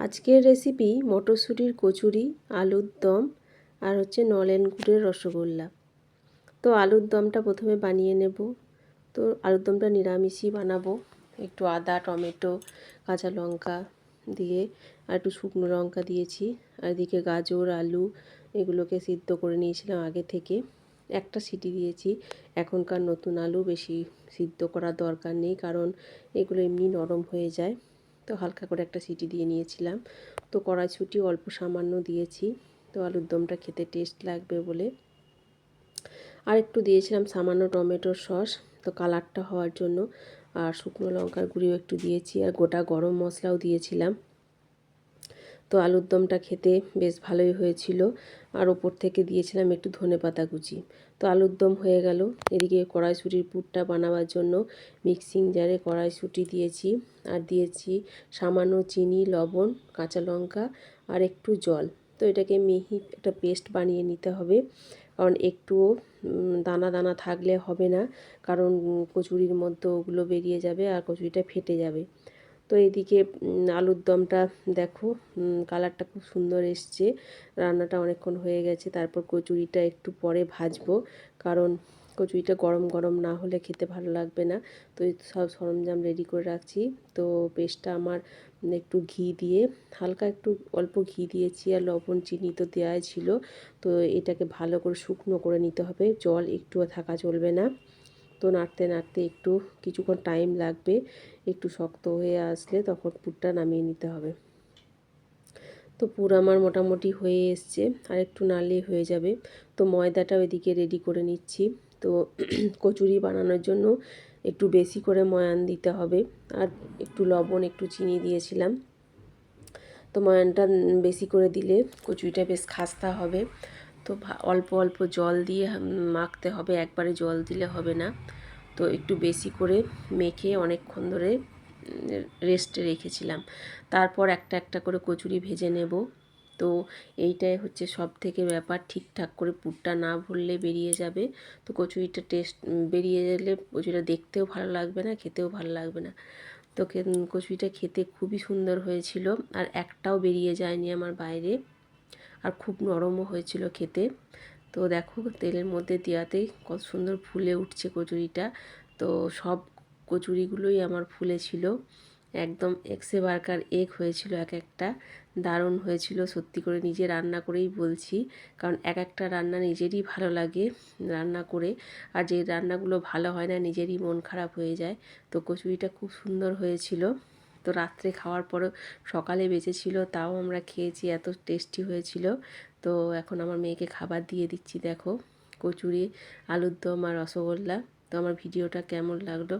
আজকের রেসিপি মটরশুঁটির কচুরি, আলুর দম আর হচ্ছে নলেন গুড়ের রসগোল্লা। তো আলুর দমটা প্রথমে বানিয়ে নেব। তো আলুর দমটা নিরামিষই বানাবো। একটু আদা, টমেটো, কাঁচা লঙ্কা দিয়ে আর একটু শুকনো লঙ্কা দিয়েছি। আর এদিকে গাজর, আলু এগুলোকে সিদ্ধ করে নিয়েছিলাম আগে থেকে। একটা সিটি দিয়েছি। এখনকার নতুন আলু বেশি সিদ্ধ করার দরকার নেই কারণ এগুলো এমনি নরম হয়ে যায়। তো হালকা করে একটা সিটি দিয়ে নিয়েছিলাম। তো কড়াইছুটি অল্প সামান্য দিয়েছি। তো আলুর দমটা খেতে টেস্ট লাগবে বলে। আর একটু দিয়েছিলাম সামান্য টমেটোর সস। তো কালারটা হওয়ার জন্য। আর শুকনো লঙ্কার গুঁড়িও একটু দিয়েছি। আর গোটা গরম মশলাও দিয়েছিলাম। তো আলুর দমটা খেতে বেশ ভালোই হয়েছিল। আর ওপর থেকে দিয়েছিলাম একটু ধনে পাতা কুচি। তো আলুর দম হয়ে গেল। এদিকে কড়াইশুটির পুরটা বানাবার জন্য মিক্সিং জারে কড়াইশুটি দিয়েছি। আর দিয়েছি সামান্য চিনি, লবণ, কাঁচা লঙ্কা আর একটু জল। তো এটাকে মিহি একটা পেস্ট বানিয়ে নিতে হবে। কারণ একটুও দানা দানা থাকলে হবে না। কারণ কচুরির মধ্যে ওগুলো বেরিয়ে যাবে আর কচুরিটা ফেটে যাবে। তো এদিকে আলুর দমটা দেখো কালারটা খুব সুন্দর এসছে। রান্নাটা অনেকক্ষণ হয়ে গেছে, তারপর কচুরিটা একটু পরে ভাজবো, কারণ কচুরিটা গরম গরম না হলে খেতে ভালো লাগবে না। তো সব সরঞ্জাম রেডি করে রাখছি। তো পেস্টটা আমার একটু ঘি দিয়ে, হালকা একটু অল্প ঘি দিয়েছি আর লবণ, চিনি তো দেওয়াই ছিল। তো এটাকে ভালো করে শুকনো করে নিতে হবে, জল একটুও থাকা চলবে না। তো নাড়তে নাড়তে একটু কিছুক্ষণ টাইম লাগবে। একটু শক্ত হয়ে আসলে তখন পুরটা নামিয়ে নিতে হবে। তো পুর আমার মোটামুটি হয়ে এসছে। আর একটু নাড়লেই হয়ে যাবে। তো ময়দাটা ওইদিকে রেডি করে নিচ্ছি। তো কচুরি বানানোর জন্য একটু বেশি করে ময়ান দিতে হবে। আর একটু লবণ, একটু চিনি দিয়েছিলাম। তো ময়ানটা বেশি করে দিলে কচুরিটা বেশ খাস্তা হবে। তো অল্প অল্প জল দিয়ে মাখতে হবে, একবারে জল দিলে হবে না। তো একটু বেশি করে মেখে অনেকক্ষণ ধরে রেস্টে রেখেছিলাম। তারপর একটা একটা করে কচুরি ভেজে নেব। তো এইটাই হচ্ছে সব থেকে ব্যাপার, ঠিকঠাক করে পুরটা না ভরলে বেরিয়ে যাবে। তো কচুরিটা টেস্ট বেরিয়ে গেলে কচুরিটা দেখতেও ভালো লাগবে না, খেতেও ভালো লাগবে না। তো কচুরিটা খেতে খুবই সুন্দর হয়েছিল, আর একটাও বেরিয়ে যায়নি আমার বাইরে। আর খুব নরমও হয়েছিল খেতে। তো দেখো, তেলের মধ্যে দেওয়াতেই কত সুন্দর ফুলে উঠছে কচুরিটা। তো সব কচুরিগুলোই আমার ফুলেছিল একদম এক্সে বার্কার এক হয়েছিল এক একটা। দারুণ হয়েছিল, সত্যি করে নিজে রান্না করেই বলছি। কারণ এক একটা রান্না নিজেরই ভালো লাগে রান্না করে। আর যে রান্নাগুলো ভালো হয় না, নিজেরই মন খারাপ হয়ে যায়। তো কচুরিটা খুব সুন্দর হয়েছিল। তো রাত্রে খাওয়ার পরে সকালে বেঁচেছিল তাও আমরা খেয়েছি, এত টেস্টি হয়েছিল। তো এখন আমার মেয়েকে খাবার দিয়ে দিচ্ছি, দেখো। কচুরি, আলুর দম আর রসগোল্লা। তো আমার ভিডিওটা কেমন লাগল?